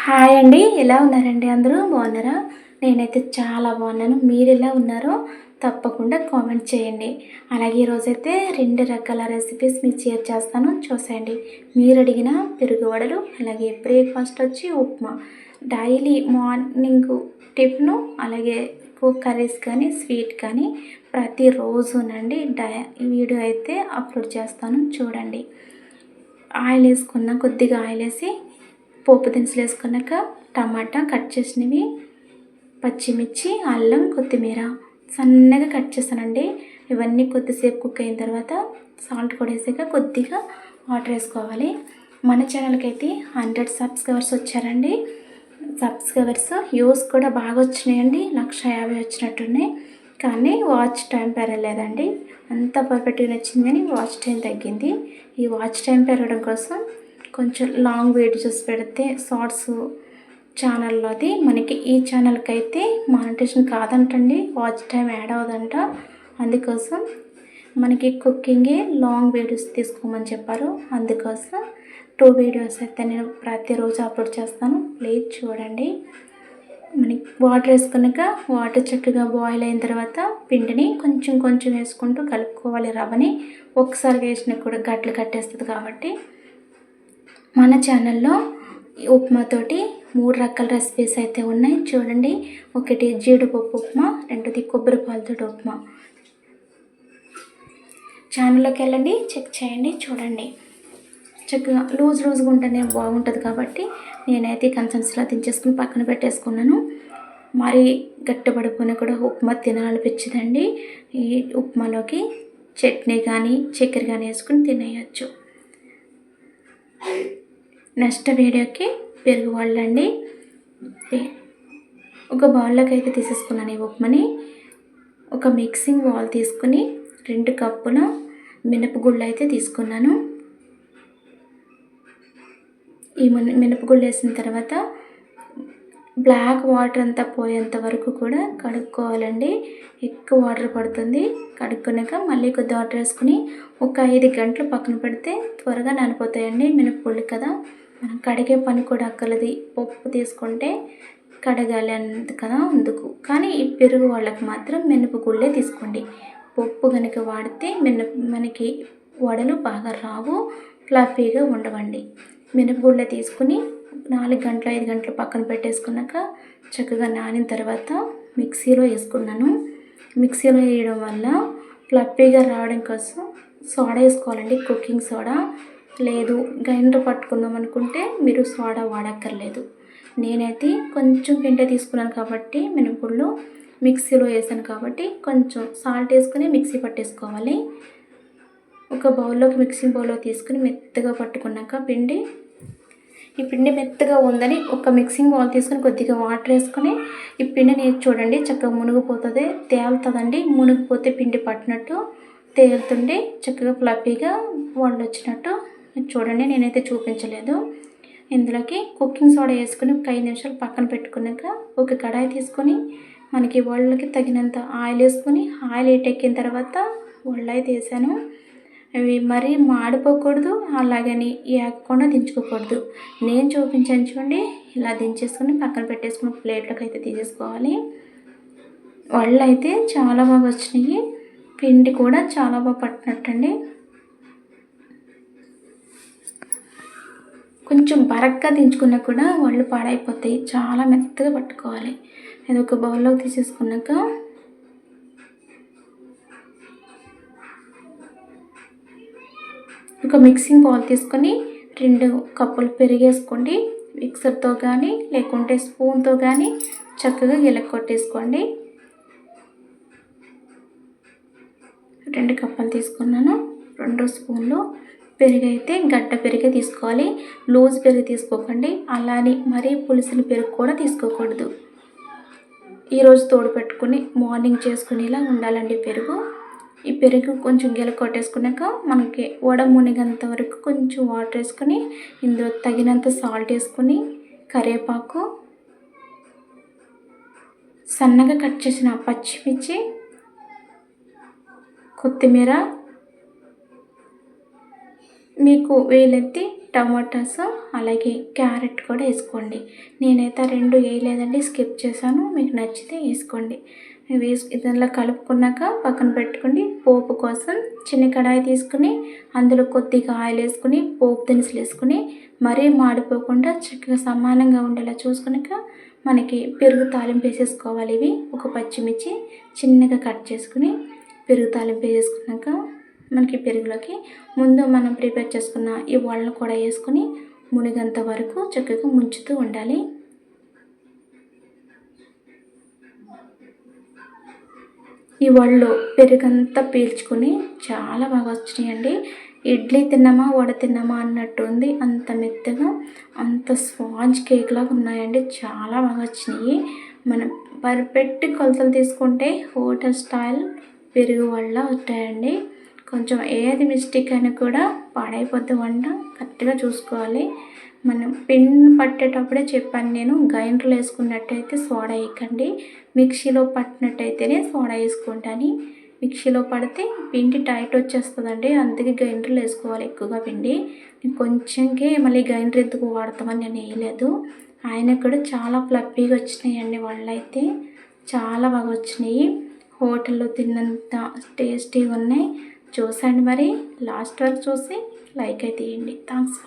Hi అండి. ఎలా ఉన్నారండి అందరూ? బాగున్నారా? నేనైతే చాలా బాగున్నాను. మీరు ఎలా ఉన్నారో తప్పకుండా కామెంట్ చేయండి. అలాగే ఈరోజైతే రెండు రకాల రెసిపీస్ మీకు షేర్ చేస్తాను. చూసేయండి. మీరు అడిగిన పెరుగు వడలు అలాగే బ్రేక్ఫాస్ట్ వచ్చి ఉప్మా. డైలీ మార్నింగ్ టిఫిను అలాగే కర్రీస్ కానీ స్వీట్ కానీ ప్రతిరోజునండి డై వీడియో అయితే అప్లోడ్ చేస్తాను. చూడండి. ఆయిల్ వేసుకున్న కొద్దిగా ఆయిల్ వేసి పోపు దినుసులు వేసుకున్నాక టమాటా కట్ చేసినవి పచ్చిమిర్చి అల్లం కొత్తిమీర. సన్నగా కట్ చేస్తానండి. ఇవన్నీ కొద్దిసేపు కుక్ అయిన తర్వాత సాల్ట్ కూడా వేసాక కొద్దిగా వాటర్ వేసుకోవాలి. మన ఛానల్కి అయితే హండ్రెడ్ సబ్స్క్రైబర్స్ వచ్చారండి. సబ్స్క్రైబర్స్ వ్యూస్ కూడా బాగా వచ్చినాయండి. లక్ష యాభై వచ్చినట్టున్నాయి. కానీ వాచ్ టైం పెరగలేదండి అంత పర్ఫెక్ట్గా నచ్చిందని కానీ వాచ్ టైం తగ్గింది. ఈ వాచ్ టైం పెరగడం కోసం కొంచెం లాంగ్ వీడియోస్ పెడితే షార్ట్స్ ఛానల్లోది మనకి ఈ ఛానల్కి అయితే మానిటేషన్ కాదంటండి. వాచ్ టైం యాడ్ అవ్వదంట. అందుకోసం మనకి కుకింగే లాంగ్ వీడియోస్ తీసుకోమని చెప్పారు. అందుకోసం టూ వీడియోస్ అయితే నేను ప్రతిరోజు అప్లోడ్ చేస్తాను. ప్లీజ్ చూడండి. మనకి వాటర్ వేసుకున్నాక వాటర్ చక్కగా బాయిల్ అయిన తర్వాత పిండిని కొంచెం కొంచెం వేసుకుంటూ కలుపుకోవాలి రవ్వని. ఒకసారి వేసినా కూడా గట్లు కట్టేస్తుంది కాబట్టి మన ఛానల్లో ఉప్మాతోటి మూడు రకాల రెసిపీస్ అయితే ఉన్నాయి. చూడండి. ఒకటి జీడిపప్పు ఉప్మా రెండోది కొబ్బరిపాలతో ఉప్మా. ఛానల్లోకి వెళ్ళండి చెక్ చేయండి చూడండి. చక్కగా లూజ్ లూజ్గా ఉంటేనే బాగుంటుంది కాబట్టి నేనైతే కన్సన్స్లో దించేసుకుని పక్కన పెట్టేసుకున్నాను. మరి గట్టిపడిపోయినా కూడా ఉప్మా తినాలనిపించదండి. ఈ ఉప్మాలోకి చట్నీ కానీ చక్కెర కానీ వేసుకుని తినేయచ్చు. నెక్స్ట్ వీడియోకి పెరుగు వాళ్ళండి. ఒక బౌల్లోకి అయితే తీసేసుకున్నాను ఈ ఉప్మాని. ఒక మిక్సింగ్ బౌల్ తీసుకుని రెండు కప్పుల మినపగుళ్ళు అయితే తీసుకున్నాను. ఈ మినపగుళ్ళు వేసిన తర్వాత బ్లాక్ వాటర్ అంతా పోయేంత వరకు కూడా కడుక్కోవాలండి. ఎక్కువ వాటర్ పడుతుంది. కడుక్కున్నాక మళ్ళీ కొద్ది వాటర్ వేసుకుని ఒక ఐదు గంటలు పక్కన పెడితే త్వరగా నానిపోతాయండి మినపగుళ్ళు కదా. మనం కడిగే పని కూడా అక్కలది పప్పు తీసుకుంటే కడగాలి అన్నది కదా అందుకు. కానీ ఈ పెరుగు వాళ్ళకి మాత్రం మినపగుళ్ళే తీసుకోండి. పప్పు కనుక వాడితే మిన మనకి వడలు బాగా రావు ఫ్లఫీగా ఉండవండి. మినపగుళ్ళ తీసుకుని నాలుగు గంటలు ఐదు గంటలు పక్కన పెట్టేసుకున్నాక చక్కగా నానిన తర్వాత మిక్సీలో వేసుకున్నాను. మిక్సీలో వేయడం వల్ల ఫ్లప్పీగా రావడం కోసం సోడా వేసుకోవాలండి కుకింగ్ సోడా. లేదు గ్రైండర్ పట్టుకుందాం అనుకుంటే మీరు సోడా వాడక్కర్లేదు. నేనైతే కొంచెం పిండి తీసుకున్నాను కాబట్టి మినపళ్ళు మిక్సీలో వేసాను కాబట్టి కొంచెం సాల్ట్ వేసుకుని మిక్సీ పట్టేసుకోవాలి. ఒక బౌల్లోకి మిక్సింగ్ బౌల్లో తీసుకుని మెత్తగా పట్టుకున్నాక పిండి ఈ పిండి మెత్తగా ఉందని ఒక మిక్సింగ్ బౌల్ తీసుకొని కొద్దిగా వాటర్ వేసుకొని ఈ పిండిని చూడండి చక్కగా మునిగిపోతుంది తేలుతుందండి. మునిగిపోతే పిండి పట్టినట్టు తేలుతుండే చక్కగా ఫ్లఫీగా వాళ్ళు వచ్చినట్టు చూడండి నేనైతే చూపించలేదు. ఇందులోకి కుకింగ్ సోడా వేసుకుని ఒక ఐదు నిమిషాలు పక్కన పెట్టుకున్నాక ఒక కడాయి తీసుకొని మనకి వాళ్ళకి తగినంత ఆయిల్ వేసుకొని ఆయిల్ ఎక్కిన తర్వాత వాళ్ళు అయితే వేసాను. అవి మరీ మాడిపోకూడదు అలాగని ఏకకుండా దించుకోకూడదు. నేను చూపించాను చూడండి ఇలా దించేసుకుని పక్కన పెట్టేసుకుని ప్లేట్లోకి అయితే తీసేసుకోవాలి. వళ్ళు అయితే చాలా బాగా వచ్చినాయి. పిండి కూడా చాలా బాగా పట్టినట్టండి. కొంచెం బరగ్గా దించుకున్నా కూడా వాళ్ళు పాడైపోతాయి. చాలా మెత్తగా పట్టుకోవాలి. అది ఒక బౌల్లో తీసేసుకున్నాక ఒక మిక్సింగ్ బౌల్ తీసుకొని రెండు కప్పులు పెరిగేసుకోండి. మిక్సర్తో కానీ లేకుంటే స్పూన్తో కానీ చక్కగా గిలక కొట్టేసుకోండి రెండు కప్పులు తీసుకున్నాను. రెండు స్పూన్లు పెరుగు అయితే గడ్డ పెరుగే తీసుకోవాలి. లూజ్ పెరుగు తీసుకోకండి. అలానే మరీ పులుసుని పెరుగు కూడా తీసుకోకూడదు. ఈరోజు తోడు పెట్టుకుని మార్నింగ్ చేసుకునేలా ఉండాలండి పెరుగు. ఈ పెరుగు కొంచెం గెల కొట్టేసుకున్నాక మనకి వడ మునిగంత వరకు కొంచెం వాటర్ వేసుకొని ఇందులో తగినంత సాల్ట్ వేసుకొని కరివేపాకు సన్నగా కట్ చేసిన పచ్చిమిర్చి కొత్తిమీర మీకు వేలెత్తి టమాటాస్ అలాగే క్యారెట్ కూడా వేసుకోండి. నేనైతే రెండు వేయలేదండి స్కిప్ చేశాను. మీకు నచ్చితే వేసుకోండి. వేసి ఇదంతా కలుపుకున్నాక పక్కన పెట్టుకుని పోపు కోసం చిన్న కడాయి తీసుకుని అందులో కొద్దిగా ఆయిల్ వేసుకుని పోపు దినుసులు వేసుకుని మరీ మాడిపోకుండా చక్కగా సమానంగా ఉండేలా చూసుకున్నాక మనకి పెరుగు తాలింపు వేసేసుకోవాలి. ఇవి ఒక పచ్చిమిర్చి చిన్నగా కట్ చేసుకుని పెరుగు తాలింపు వేసేసుకున్నాక మనకి పెరుగులోకి ముందు మనం ప్రిపేర్ చేసుకున్న ఈ వాళ్ళను కూడా వేసుకొని మునిగంత వరకు చక్కగా ముంచుతూ ఉండాలి. ఈ వాళ్ళు పెరుగంతా పీల్చుకుని చాలా బాగా వచ్చినాయండి. ఇడ్లీ తిన్నామా వడ తిన్నామా అన్నట్టు ఉంది. అంత మెత్తగా అంత స్పాంజ్ కేక్ లాగా ఉన్నాయండి. చాలా బాగా వచ్చినాయి. మనం పర్ఫెక్ట్ కొలతలు తీసుకుంటే హోటల్ స్టైల్ పెరుగు వల్ల వచ్చాయండి కొంచెం ఏది మిస్టేక్ అయినా కూడా పాడైపోద్ది వంట కరెక్ట్గా చూసుకోవాలి. మనం పిన్ పట్టేటప్పుడే చెప్పాను నేను గ్రైండర్లో వేసుకున్నట్టయితే సోడా వేయకండి. మిక్సీలో పట్టినట్టయితేనే సోడా వేసుకుంటాను. మిక్సీలో పడితే పిండి టైట్ వచ్చేస్తుందండి అందుకే గ్రైండర్లు వేసుకోవాలి ఎక్కువగా పిండి. కొంచెంకే మళ్ళీ గ్రైండర్ ఎందుకు వాడతామని నేను వేయలేదు. ఆయన కూడా చాలా ఫ్లఫీగా వచ్చినాయండి వాళ్ళైతే. అయితే చాలా బాగా వచ్చినాయి. హోటల్లో తిన్నంత టేస్టీగా ఉన్నాయి. చూసండి మరి. లాస్ట్ వరకు చూసి లైక్ అయితే ఇవ్వండి థ్యాంక్స్